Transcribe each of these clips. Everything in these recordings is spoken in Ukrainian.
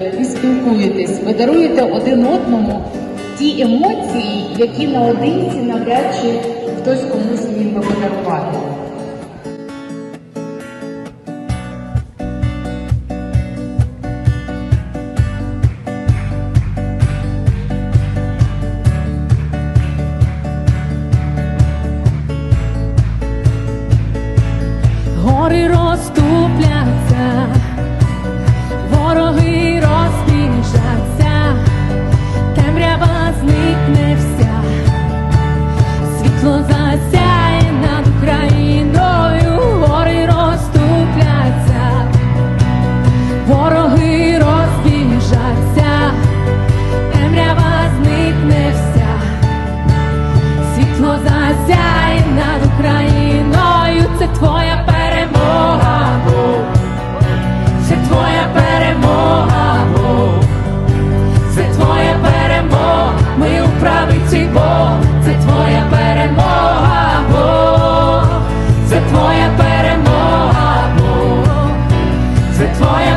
ви спілкуєтесь, ви даруєте один одному ті емоції, які наодинці навряд чи хтось комусь міг би подарувати.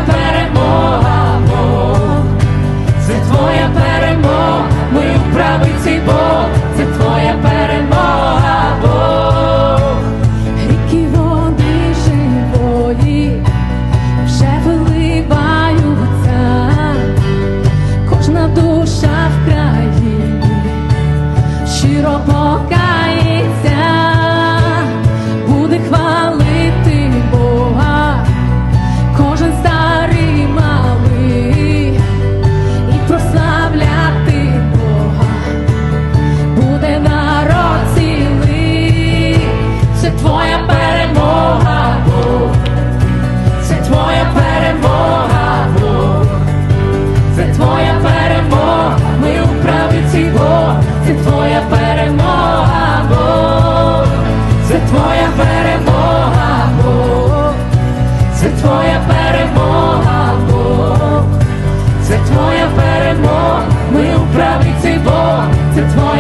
перемога, Бог, це твоя перемога, ми в правиці Бог, це твоя перемога, Бог, ріки води живої вже виливаються, кожна душа в країні, щиро покаже. твоя перемога, Бог, це твоя перемога, Бог, це твоя перемога, ми у правиці Бог, це твоя.